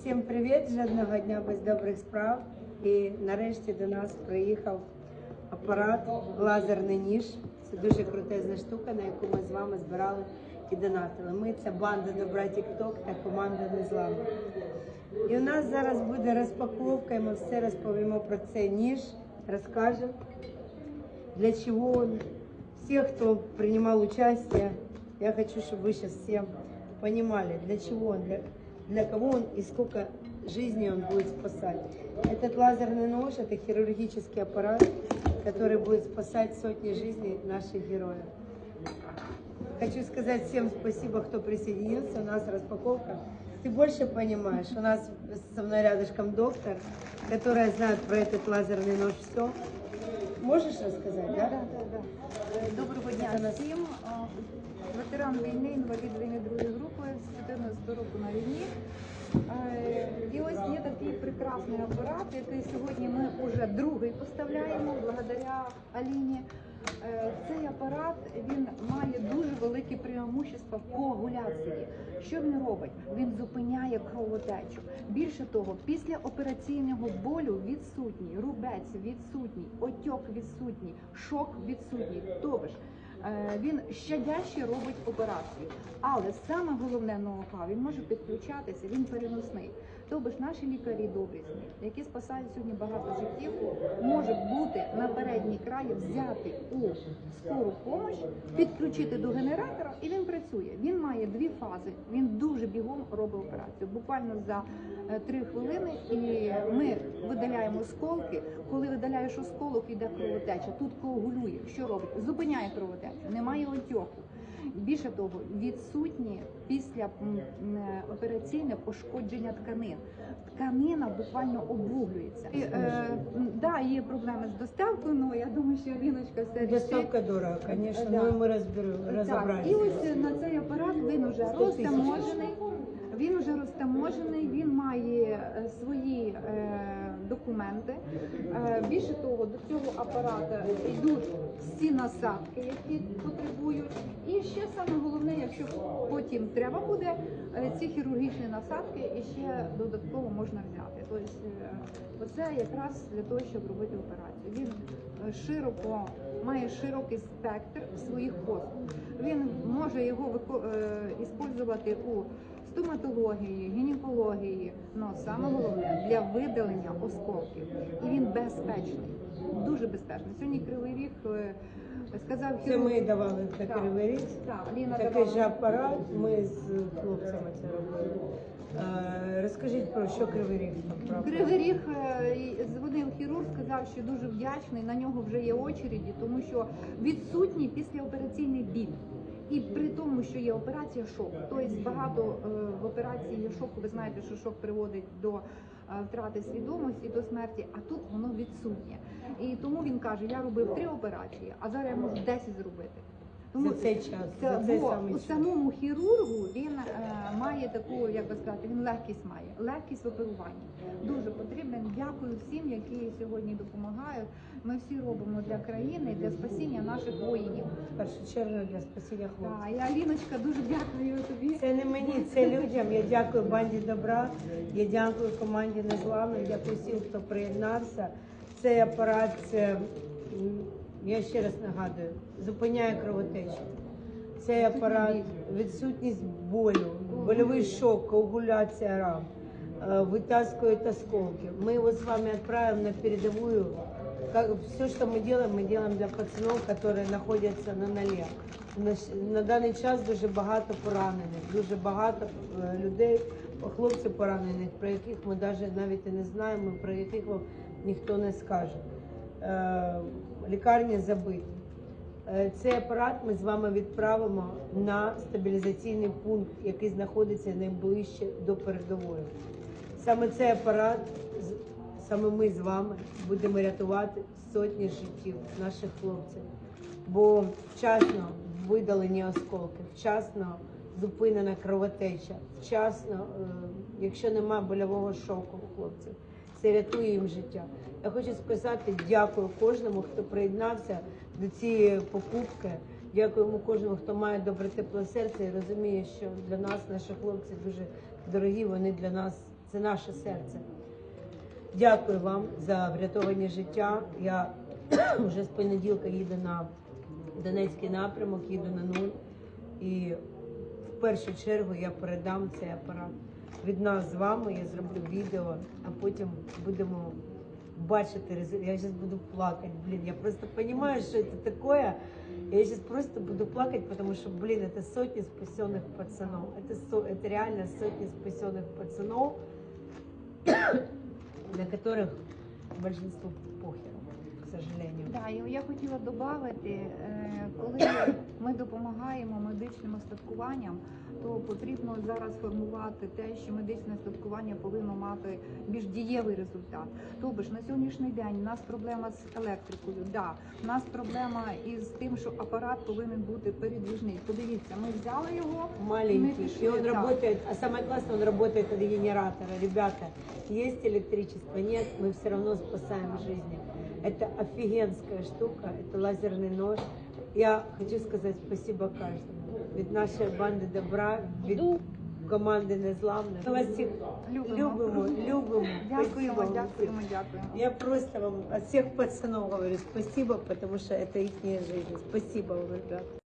Всім привіт! Жодного дня без добрих справ. І нарешті до нас приїхав апарат, лазерний ніж. Це дуже крутезна штука, на яку ми з вами збирали і донатили. Ми це банда Добра Тікток та команда Незламна. І у нас зараз буде розпаковка, і ми все розповімо про цей ніж, розкажемо, для чего он. Все, кто принимал участие, я хочу, чтобы вы сейчас все понимали, для чего он, для, кого он и сколько жизней он будет спасать. Этот лазерный нож – это хирургический аппарат, который будет спасать сотни жизней наших героев. Хочу сказать всем спасибо, кто присоединился. У нас распаковка. Ты больше понимаешь. У нас со мной рядышком доктор, которая знает про этот лазерный нож все. Можешь рассказать, да? Да, да, да. Доброго дня. А, Ветеран війни, інвалід війни другої групи з 14 року на війні. Е, І ось є такий прекрасний апарат, який сьогодні ми вже другий поставляємо благодаря Аліні. Е, Цей апарат він має дуже великі преимущества в коагуляції. Що він робить? Він зупиняє кровотечу. Більше того, після операційного болю відсутній, рубець відсутній, отьок відсутній, шок відсутній. Тобто він щадяще робить операції. Але саме головне ноу-хау, він може підключатися, він переносний. Тобто наші лікарі доблесні, які спасають сьогодні багато життів, можуть бути на передній краї взяти у скору допомогу, підключити до генератора, і він працює. Він має дві фази. Він дуже бігом робить операцію. Буквально за е, три хвилини, і ми видаляємо сколки. Коли видаляєш осколок, іде кровотеча. Тут коагулює. Що робить? Зупиняє кровотечу, немає отьоку. Більше того, відсутні після е, операційне пошкодження тканин. Тканина буквально обуглюється. І, е, да, є проблеми з доставкою, але я думаю, що Ріночка все рішить. Доставка дорого, конечно, Да. но мы разберем, і ось на цей апарат він уже розтаможений. Він уже розтаможений, він має е, свої е, документи. Е, більше того, до цього апарата йдуть всі насадки, які потребують. Потім треба буде, е, ці хірургічні насадки і ще додатково можна взяти. Тобто, е, оце якраз для того, щоб робити операцію. Він е, широко має широкий спектр своїх послуг. Він може його вико- е, у стоматології, гінекології, але саме головне для видалення осколків. І він безпечний, дуже безпечний. Сьогодні кривий ріг сказав Це ми давали на Так. Ліна Такий давала. же апарат, ми з хлопцями це робили. Е, Розкажіть про що Кривий Ріг? Кривий ріг е, і дзвонив хірург, сказав, що дуже вдячний. На нього вже є очереді, тому що відсутній післяопераційний біль. І при тому, що є операція шок, тобто багато е, в операції є шоку. Ви знаєте, що шок приводить до втрати свідомості, до смерті, а тут воно відсутнє. І тому він каже: я робив три операції, а зараз я можу 10 зробити. За цей час, за цей бо самий у час. самому хірургу він е, має таку, як би сказати, він легкість має, легкість в оперуванні. Дуже потрібен. Дякую всім, які сьогодні допомагають. Ми всі робимо для країни, для спасіння наших воїнів. В першу чергу для спасіння хлопців. Так, і Аліночка, дуже дякую тобі. Це не мені, це людям. Я дякую банді добра. Я дякую команді Незламної, дякую всім, хто приєднався. Цей апарат, це, м, я ще раз нагадую, зупиняє кровотечу. Цей апарат, відсутність болю, больовий шок, коагуляція ран, е, вытаскивает осколки. Мы его с вами отправим на передовую. Как, все, что мы делаем, мы делаем для пацанов, которые находятся на нолі. На, щ- на даний час дуже багато поранених, дуже багато е, людей, хлопців поранених, про яких ми навіть навіть і не знаємо, про яких вам ніхто не скаже. Лікарні забиті. Е, Цей апарат ми з вами відправимо на стабілізаційний пункт, який знаходиться найближче до передової. Саме цей апарат, саме ми з вами будемо рятувати сотні життів наших хлопців. Бо вчасно видалені осколки, вчасно зупинена кровотеча, вчасно, е, якщо немає больового шоку у хлопців, це рятує їм життя. Я хочу сказати дякую кожному, хто приєднався до цієї покупки. Дякуємо кожному, хто має добре тепле серце і розуміє, що для нас наші хлопці дуже дорогі. Вони для нас це наше серце. Дякую вам за врятовані життя. Я вже з понеділка їду на Донецький напрямок, їду на нуль. І в першу чергу я передам цей апарат. Від нас з вами я зроблю відео, а потім будемо бачити результат. Я зараз буду плакати. Блін, я просто розумію, що це таке. Я сейчас просто буду плакать, потому что, блин, это сотни спасенных пацанов. Это, со- это реально сотни спасенных пацанов, на которых большинству похеру, к сожалению. Да, і я хотіла додати, коли ми допомагаємо медичним остаткуванням, то потрібно зараз формувати те, що медичне остаткування повинно мати більш дієвий результат. Тобто ж на сьогоднішній день у нас проблема з електрикою. Да, у нас проблема із тим, що апарат повинен бути передвіжний. Подивіться, ми взяли його. Маленький. Мы И он пришли, да. работает, а самое классное, он работает от генератора. Ребята, есть электричество, нет, мы все равно спасаем жизни. Это офигенская штука, это лазерный нож. Я хочу сказать спасибо каждому. Від нашої банди добра, від команди незламних. Ми вас всіх Любимо. любимо, любимо. Дякуємо, Спасибо вам. дякуємо, дякуємо. Я просто вам от всех пацанов говорю спасибо, потому что это их жизнь. Спасибо вам, ребят.